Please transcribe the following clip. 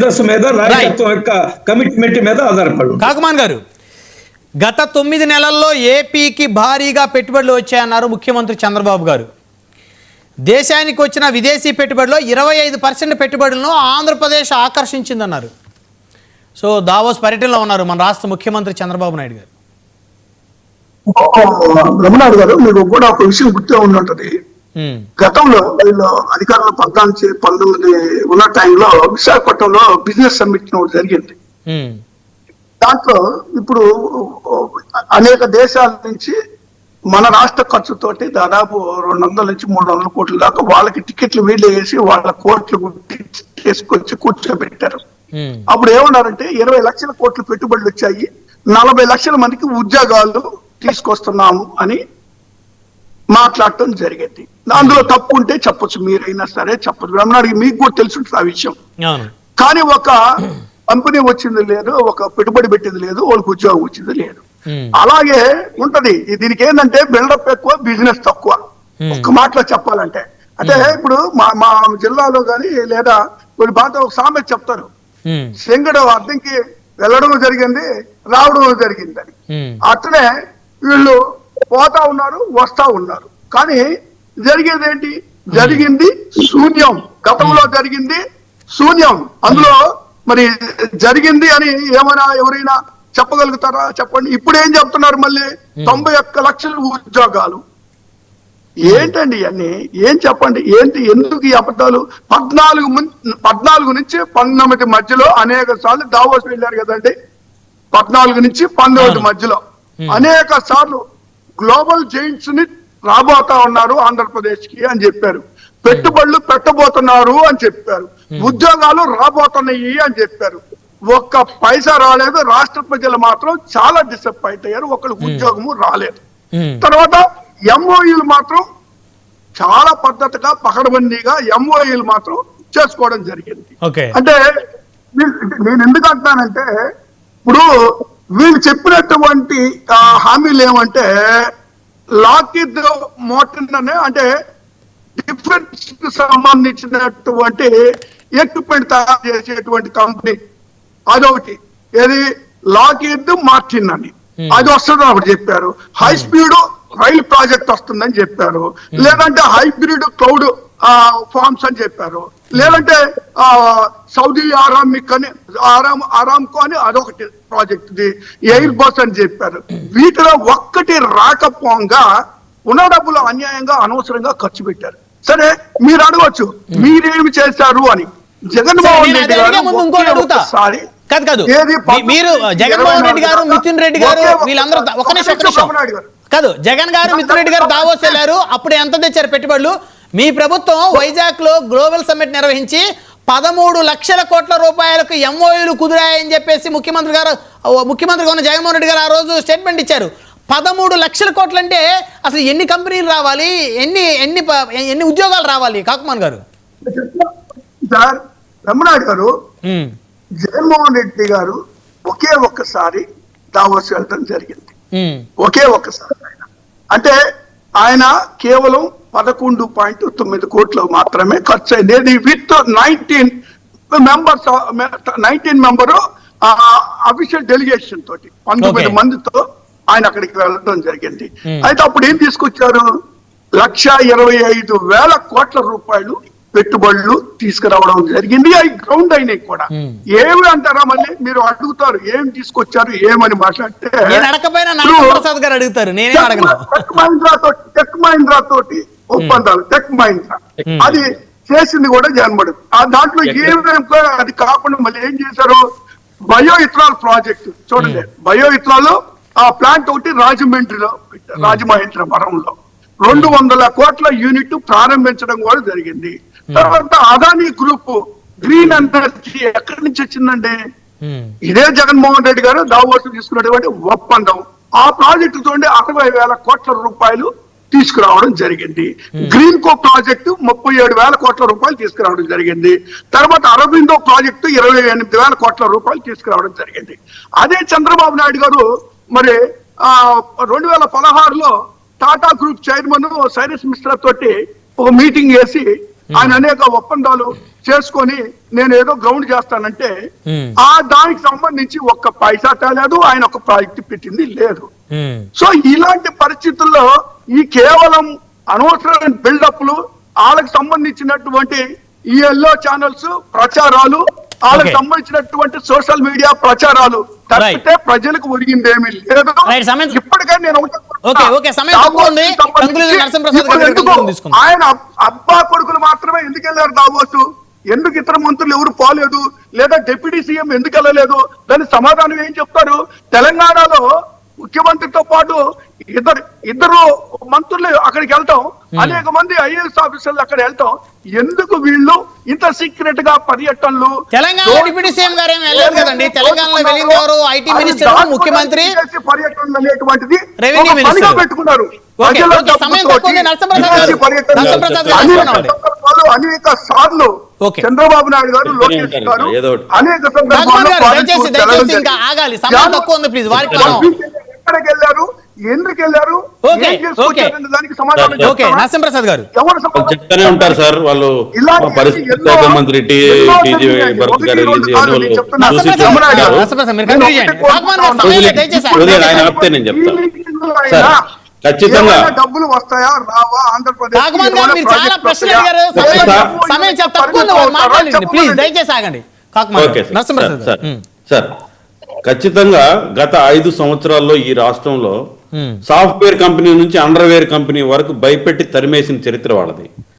మేధస్సు మీద నాయకత్వం యొక్క కమిట్మెంట్ మీద ఆధారపడి. ఉంటుంది. కాకుమాన్ గారు గత తొమ్మిది నెలల్లో ఏపీకి భారీగా పెట్టుబడులు వచ్చాయన్నారు ముఖ్యమంత్రి చంద్రబాబు గారు. దేశానికి వచ్చిన విదేశీ పెట్టుబడిలో ఇరవై ఐదు పర్సెంట్ పెట్టుబడులను ఆంధ్రప్రదేశ్ ఆకర్షించిందన్నారు. సో దావోస్ పర్యటనలో ఉన్నారు మన రాష్ట్ర ముఖ్యమంత్రి చంద్రబాబు నాయుడు గారు. రమణాడు గారు మీకు కూడా ఒక విషయం గుర్తే ఉమ్, గతంలో వీళ్ళు అధికారంలో పద్నాలుగు పంతొమ్మిది ఉన్న టైంలో విశాఖపట్నంలో బిజినెస్ సమ్మిట్ ఒకటి జరిగింది. ఉమ్, దాంట్లో ఇప్పుడు అనేక దేశాల నుంచి మన రాష్ట్ర ఖర్చుతోటి దాదాపు రెండు వందల నుంచి మూడు వందల కోట్ల దాకా వాళ్ళకి టికెట్లు వీళ్ళు వేసి వాళ్ళ కోట్లు తీసుకొచ్చి కూర్చోబెట్టారు. ఉమ్, అప్పుడు ఏమన్నారంటే ఇరవై లక్షల కోట్ల పెట్టుబడులు వచ్చాయి నలభై లక్షల మందికి ఉద్యోగాలు తీసుకొస్తున్నాము అని మాట్లాడటం జరిగింది. అందులో తప్పు ఉంటే చెప్పొచ్చు మీరైనా సరే చెప్పచ్చు. రమణాడికి మీకు కూడా తెలుసుంటుంది ఆ విషయం. కానీ ఒక కంపెనీ వచ్చింది లేదు ఒక పెట్టుబడి పెట్టింది లేదు వాళ్ళకి ఉద్యోగం వచ్చింది లేదు. అలాగే ఉంటది. దీనికి ఏంటంటే బిల్డప్ ఎక్కువ బిజినెస్ తక్కువ. ఒక్క మాటలో చెప్పాలంటే. అంటే ఇప్పుడు మా మా జిల్లాలో కానీ లేదా కొన్ని బాధ ఒక సామెత చెప్తారు. శంకడు అర్థంకి వెళ్ళడం జరిగింది రావడం జరిగిందని ఉమ్, అట్లనే వీళ్ళు పోతా ఉన్నారు వస్తా ఉన్నారు. కానీ జరిగేది ఏంటి? జరిగింది శూన్యం. గతంలో జరిగింది శూన్యం. అందులో మరి జరిగింది అని ఏమైనా ఎవరైనా చెప్పగలుగుతారా? చెప్పండి. ఇప్పుడు ఏం చెప్తున్నారు మళ్ళీ? తొంభై ఒక్క లక్షల ఉద్యోగాలు. ఏంటండి ఇవన్నీ? ఏం చెప్పండి? ఏంటి? ఎందుకు ఈ అబద్ధాలు? పద్నాలుగు పద్నాలుగు నుంచి పంతొమ్మిది మధ్యలో అనేక సార్లు దావోస్ వెళ్ళారు కదండి. పద్నాలుగు నుంచి పంతొమ్మిది. మధ్యలో. అనేక సార్లు గ్లోబల్ జైంట్స్ని రాబోతా ఉన్నారు ఆంధ్రప్రదేశ్కి అని చెప్పారు. పెట్టుబడులు పెట్టబోతున్నారు అని చెప్పారు. ఉద్యోగాలు రాబోతున్నాయి అని చెప్పారు. ఒక్క పైసా రాలేదు. రాష్ట్ర ప్రజలు మాత్రం చాలా డిసప్పాయింట్ అయ్యారు. ఒకరికి ఉద్యోగము రాలేదు. తర్వాత ఎంఓఈలు మాత్రం చాలా పద్ధతిగా పకడ్బందీగా ఎంఓఈలు మాత్రం చేసుకోవడం జరిగింది. అంటే నేను ఎందుకు అంటున్నానంటే ఇప్పుడు వీళ్ళు చెప్పినటువంటి హామీలు ఏమంటే లాకిడ్ మోటన్ అనే అంటే డిఫెన్స్కు సంబంధించినటువంటి ఎక్విప్మెంట్ తయారు చేసేటువంటి కంపెనీ అదొకటి. ఏది? లాకిడ్ మార్టిన్ అని. అది వస్తుంది ఒకటి చెప్పారు. హై స్పీడ్ రైలు ప్రాజెక్ట్ వస్తుందని చెప్పారు. లేదంటే హైబ్రిడ్ క్లౌడ్ ఫార్మ్స్ అని చెప్పారు. లేదంటే ఆ, సౌదీ ఆరామిక్ అని ఆరామ్ ఆరామ్కో అని అదొకటి ప్రాజెక్ట్ ఇది ఎయిర్ బస్ అని చెప్పారు. వీటిలో ఒక్కటి రాకపోగా ఉన్న డబ్బులు అన్యాయంగా అనవసరంగా ఖర్చు పెట్టారు. సరే మీరు అడగవచ్చు మీరేమి చేశారు అని. జగన్మోహన్ రెడ్డి గారు ఒకే. ఒక్కసారి కాదు కాదు. మీరు జగన్మోహన్ రెడ్డి గారు మిథున్ రెడ్డి గారు ఒకే వీళ్ళందరూ దా- ఒక్క నిమిషం కాదు జగన్ గారు మిథున్ రెడ్డి గారు దావోస్ వెళ్ళారు. అప్పుడు ఎంత తెచ్చారు పెట్టుబడులు? మీ ప్రభుత్వం వైజాగ్లో గ్లోబల్ సమ్మిట్ నిర్వహించి పదమూడు లక్షల కోట్ల రూపాయలకు ఎంఓయూలు కుదిరాయని చెప్పేసి ముఖ్యమంత్రి గారు ముఖ్యమంత్రిగా ఉన్న జగన్మోహన్ రెడ్డి గారు ఆ రోజు స్టేట్మెంట్ ఇచ్చారు. పదమూడు లక్షల కోట్లు అంటే అసలు ఎన్ని కంపెనీలు రావాలి? ఎన్ని ఎన్ని ఎన్ని ఉద్యోగాలు రావాలి? కాకుమాన్ గారు. సార్ రమణారెడ్డి గారు జగన్మోహన్ రెడ్డి గారు ఒకే ఒక్కసారి దావోస్ వెళ్ళడం జరిగింది. ఒకే ఒక్కసారి ఆయన. అంటే ఆయన కేవలం పదకొండు పాయింట్ తొమ్మిది కోట్లు మాత్రమే ఖర్చు అయింది. ఇది with nineteen members nineteen member official delegation తోటి పంతొమ్మిది. మందితో ఆయన అక్కడికి వెళ్ళడం జరిగింది. Hmm. అయితే అప్పుడు ఏం తీసుకొచ్చారు? లక్ష ఇరవై ఐదు వేల కోట్ల రూపాయలు పెట్టుబడులు తీసుకురావడం జరిగింది. అవి గ్రౌండ్ అయినాయి కూడా. ఏమి అంటారా మళ్ళీ? మీరు అడుగుతారు ఏం తీసుకొచ్చారు ఏమని మాట్లాడితే టెక్ మహీంద్రా తోటి టెక్ మహీంద్రా తోటి ఒప్పందాలు టెక్ మహీంద్రా. అది చేసింది కూడా జన్మడు ఆ దాంట్లో ఏమేమి అది కాకుండా మళ్ళీ ఏం చేశారు? బయో ఇథనాల్ ప్రాజెక్ట్ చూడండి. బయో ఇథనాల్ ఆ ప్లాంట్ ఒకటి రాజమండ్రిలో రాజమహేంద్రవరంలో. రెండు వందల కోట్ల యూనిట్ ప్రారంభించడం కూడా జరిగింది. తర్వాత అదానీ గ్రూప్ గ్రీన్ ఎనర్జీ ఎక్కడి నుంచి వచ్చిందండి ఉమ్, ఇదే జగన్మోహన్ రెడ్డి గారు దావోస్ తీసుకున్నటువంటి ఒప్పందం. ఆ ప్రాజెక్టు తోటి అరవై వేల కోట్ల రూపాయలు తీసుకురావడం జరిగింది. గ్రీన్ కో ప్రాజెక్టు ముప్పై ఏడు వేల కోట్ల రూపాయలు తీసుకురావడం జరిగింది. తర్వాత అరవిందో ప్రాజెక్టు ఇరవై ఎనిమిది వేల కోట్ల రూపాయలు తీసుకురావడం జరిగింది. అదే చంద్రబాబు నాయుడు గారు మరి ఆ రెండు వేల పదహారులో టాటా గ్రూప్ చైర్మన్ సైరస్ మిశ్రా తోటి ఒక మీటింగ్ చేసి ఆయన అనేక ఒప్పందాలు చేసుకొని నేను ఏదో గ్రౌండ్ చేస్తానంటే Hmm. ఆ దానికి సంబంధించి ఒక్క పైసా తేలేదు ఆయన ఒక ప్రాజెక్ట్ పెట్టింది లేదు ఉమ్. సో ఇలాంటి పరిస్థితుల్లో ఈ కేవలం అనవసరమైన బిల్డప్లు వాళ్ళకి సంబంధించినటువంటి ఈ ఎల్లో ఛానల్స్ ప్రచారాలు వాళ్ళకి. సంబంధించినటువంటి సోషల్ మీడియా ప్రచారాలు తప్పితే ప్రజలకు ఒరిగింది ఏమీ లేదు ఇప్పటికే నేను. ఆయన అబ్- అబ్బా ఎందుకు వెళ్ళారు దావోసు? ఎందుకు ఇతర మంత్రులు ఎవరు పోలేదు? లేదా డిప్యూటీ సీఎం ఎందుకు వెళ్ళలేదు? దాని సమాధానం ఏం చెప్తారు? తెలంగాణలో ముఖ్యమంత్రితో పాటు ఇద్దరు ఇద్దరు మంత్రులు అక్కడికి వెళ్తాం. అనేక మంది ఐఏఎస్ ఆఫీసర్లు అక్కడ వెళ్తాం. ఎందుకు వీళ్ళు ఇంత సీక్రెట్గా పర్యటనలు? తెలంగాణ డిప్యూటీ సీఎం గారు ఏం వెళ్ళలేదు కదండి. తెలంగాణలో వెళ్ళింది ఎవరు? ఐటీ మినిస్టర్, ముఖ్యమంత్రి, పర్యటనలు అనేటువంటిది రెవెన్యూ ఒక పనిగా మినిస్టర్. పెట్టుకున్నారు. ప్రజల ఓకే, అనేక. సందర్భాలు అనేక సార్లు. చంద్రబాబు నాయుడు గారు లోకేష్ ఉంటారు గారు. అనేక సందర్భాల్లో. మనం ఎక్కడికి వెళ్ళారు? ఎందుకు వెళ్ళారు? ఓకే, ఏం చేసుకొచ్చారనే దానికి సమాధానం గారు. ఎవరు చెప్తానే ఉంటారు సార్ వాళ్ళు. మంత్రి ఆయన ఆపితే నేను చెప్తాను. ఖచ్చితంగా. డబ్బులు వస్తాయా? రావా? ఆంధ్రప్రదేశ్ రాఘవన్ గారు మీరు చాలా ప్రశ్నలు అడిగారు. సమయం సార్. తక్కువ ప్లీజ్ దయచేసి ఆగండి. ఖచ్చితంగా గత ఐదు సంవత్సరాల్లో ఈ రాష్ట్రంలో. సాఫ్ట్వేర్ కంపెనీ నుంచి అండర్వేర్ కంపెనీ వరకు భయపెట్టి తరిమేసిన చరిత్ర వాళ్ళది.